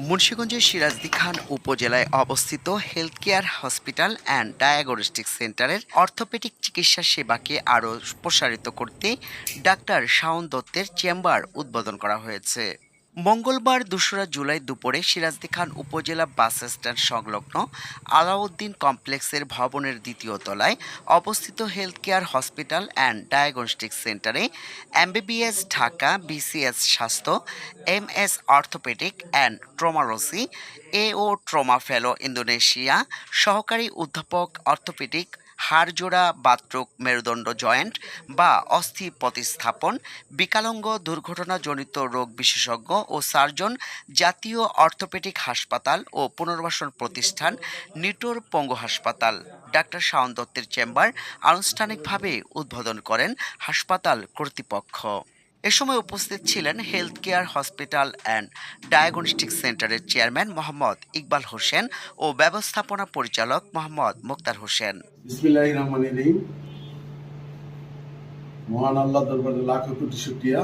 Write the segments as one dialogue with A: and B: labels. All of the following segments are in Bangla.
A: মুন্সিগঞ্জের সিরাজদি খান উপজেলায় অবস্থিত health care hospital and diagnostic সেন্টারের অর্থোপেডিক চিকিৎসা সেবাকে আরও প্রসারিত করতে ডাক্তার শাওন দত্তের চেম্বার উদ্বোধন করা হয়েছে। মঙ্গলবার দোসরা জুলাই দুপুরে সিরাজদি খান উপজেলা বাস স্ট্যান্ড সংলগ্ন আলাউদ্দিন কমপ্লেক্সের ভবনের দ্বিতীয় তলায় অবস্থিত health care hospital and diagnostic সেন্টারে এমবিবিএস ঢাকা, বিসিএস স্বাস্থ্য M S orthopaedic and ট্রোমারোসি, A O trauma fellow Indonesia সহকারী অধ্যাপক অর্থোপেডিক হাড়জোড়া বাতরোগ মেরুদণ্ড জয়েন্ট বা অস্থি প্রতিস্থাপন, বিকালঙ্গ দুর্ঘটনাজনিত রোগ বিশেষজ্ঞ ও সার্জন, জাতীয় অর্থোপেডিক হাসপাতাল ও পুনর্বাসন প্রতিষ্ঠান, নিটোর পঙ্গু হাসপাতাল, ডাক্তার শাওন দত্তের চেম্বার আনুষ্ঠানিকভাবে উদ্বোধন করেন হাসপাতাল কর্তৃপক্ষ। এ সময় উপস্থিত ছিলেন health care hospital and diagnostic সেন্টারের চেয়ারম্যান মোহাম্মদ ইকবাল হোসেন ও ব্যবস্থাপনা পরিচালক মোহাম্মদ মুক্তার হোসেন।
B: বিসমিল্লাহ রহমান রহিম। মহান আল্লাহ দরবারে লাখ কোটি শুক্রিয়া।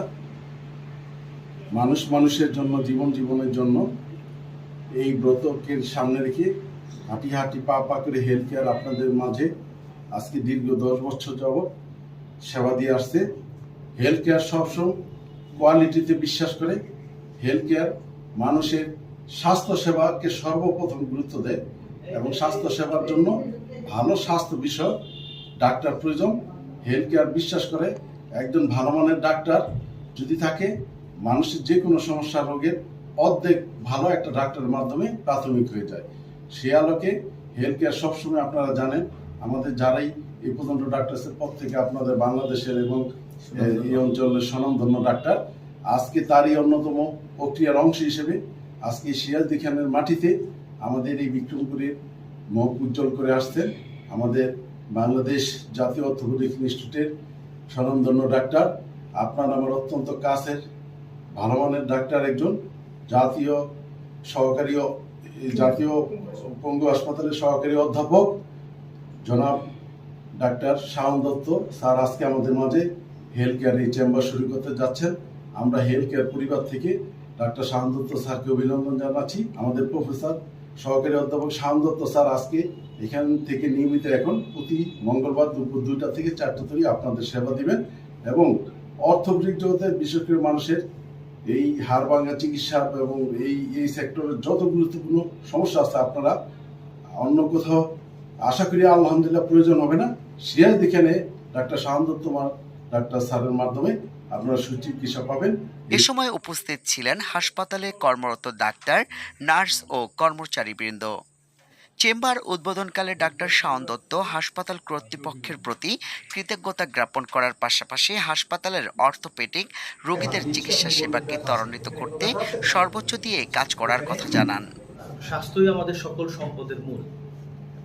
B: মানুষ মানুষের জন্য, জীবন জীবনের জন্য এই ব্রতকে সামনে রেখে হাঁটি হাঁটি পা পা করে হেলথ কেয়ার আপনাদের মাঝে আজকে দীর্ঘ দশ বছর যাবৎ সেবা দিয়ে আসছে। হেলথ কেয়ার সবসময় কোয়ালিটিতে বিশ্বাস করে। হেলথ কেয়ার মানুষের স্বাস্থ্য সেবাকে সর্বপ্রথম গুরুত্ব দেয় এবং স্বাস্থ্য সেবার জন্য ভালো স্বাস্থ্য বিষয়ক ডাক্তার প্রয়োজন। হেলথ কেয়ার বিশ্বাস করে একজন ভালো মানের ডাক্তার যদি থাকে মানুষের যে কোনো সমস্যা রোগের অর্ধেক ভালো একটা ডাক্তারের মাধ্যমে প্রাথমিক হয়ে যায়। সে আলোকে হেলথ কেয়ার সবসময় আপনারা জানেন আমাদের যারাই এই পর্যন্ত ডাক্তার আছে থেকে আপনাদের বাংলাদেশের এবং এই অঞ্চলের স্বনামধন্য ডাক্তার আজকে তারই অন্যতম প্রক্রিয়ার অংশ হিসেবে আজকে সিরাজদি খানের মাটিতে আমাদের এই বিক্রমপুরের মুখ উজ্জ্বল করে আসছেন। আমাদের বাংলাদেশ জাতীয় অর্থোপেডিক ইনস্টিটিউটের স্বনামধন্য ডাক্তার, আপনার আমার অত্যন্ত কাছের ভালো মানের ডাক্তার একজন, জাতীয় সহকারী জাতীয় পঙ্গু হাসপাতালের সহকারী অধ্যাপক, জনাব ডাক্তার শাওন দত্ত। স্যার, আজকে আমাদের মাঝে হেলথ কেয়ার এই চেম্বার শুরু করতে যাচ্ছেন। আমরা হেলথ কেয়ার পরিবার থেকে ডাক্তার শাওন দত্ত স্যারকে অভিনন্দন জানাচ্ছি। আমাদের প্রফেসর সহকারী অধ্যাপক শাওন দত্ত স্যার আজকে এখান থেকে নিয়মিত এখন প্রতি মঙ্গলবার দুপুর দুইটা থেকে চারটা তৈরি আপনাদের সেবা দিবেন এবং অর্থনৈতিক জগতের বিশেষ করে মানুষের এই হাড় ভাঙা চিকিৎসা এবং এই এই সেক্টরের যত গুরুত্বপূর্ণ সমস্যা আছে আপনারা অন্য কোথাও আশা করি আলহামদুলিল্লাহ প্রয়োজন হবে না। সিরাজ দিখানে ডাক্তার শাহান দত্ত ডাক্তার স্যারের মাধ্যমে আপনারা সুচিকিৎসা পাবেন?
A: এ সময় উপস্থিত ছিলেন হাসপাতালে কর্মরত ডাক্তার নার্স ও কর্মচারীবৃন্দ। চেম্বার উদ্বোধনকালে ডাক্তার শাওন দত্ত হাসপাতাল কর্তৃপক্ষের প্রতি কৃতজ্ঞতা জ্ঞাপন করার পাশাপাশি হাসপাতালের অর্থোপেডিক রোগীদের চিকিৎসা সেবাকে ত্বরান্বিত করতে সর্বোচ্চ দিয়ে কাজ করার কথা জানান।
C: স্বাস্থ্যই আমাদের সকল সম্পদের মূল।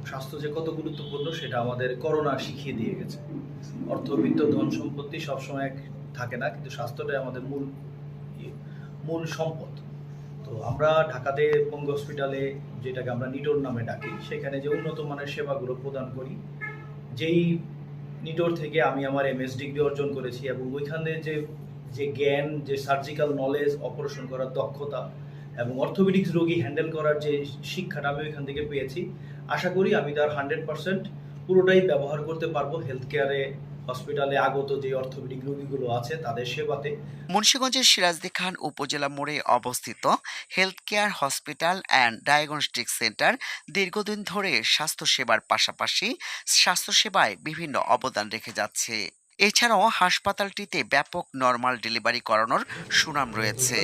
C: স্বাস্থ্য যে কত গুরুত্বপূর্ণ সেটা আমাদের করোনা শিখিয়ে দিয়ে গেছে। অর্থ বিত্ত ধন সম্পত্তি সবসময় এক থাকে না, কিন্তু স্বাস্থ্যটাই আমাদের মূল মূল সম্পদ। তো আমরা ঢাকাতে পঙ্গু হসপিটালে যেটাকে আমরা নিটোর নামে ডাকি, সেখানে যে উন্নত মানের সেবাগুলো প্রদান করি, যেই নিটোর থেকে আমি আমার এমএস ডিগ্রি অর্জন করেছি এবং ওইখানে যে যে জ্ঞান, যে সার্জিক্যাল নলেজ অপারেশন করার দক্ষতা এবং অর্থোপেডিক্স রোগী হ্যান্ডেল করার যে শিক্ষাটা আমি ওইখান থেকে পেয়েছি, আশা করি আমি তার হান্ড্রেড পার্সেন্ট পুরোটাই ব্যবহার করতে পারব হেলথ কেয়ারে হসপিটালে আগত যে অর্থোপেডিক রোগীগুলো আছে, তাদের সেবাতে
A: মুন্সিগঞ্জের সিরাজদি খান উপজেলা মোড়ে অবস্থিত health care hospital and diagnostic centre দীর্ঘদিন ধরে স্বাস্থ্যসেবার পাশাপাশি স্বাস্থ্যসেবায় বিভিন্ন অবদান রেখে যাচ্ছে। এছাড়াও হাসপাতালটিতে ব্যাপক নর্মাল ডেলিভারি করানোর সুনাম রয়েছে।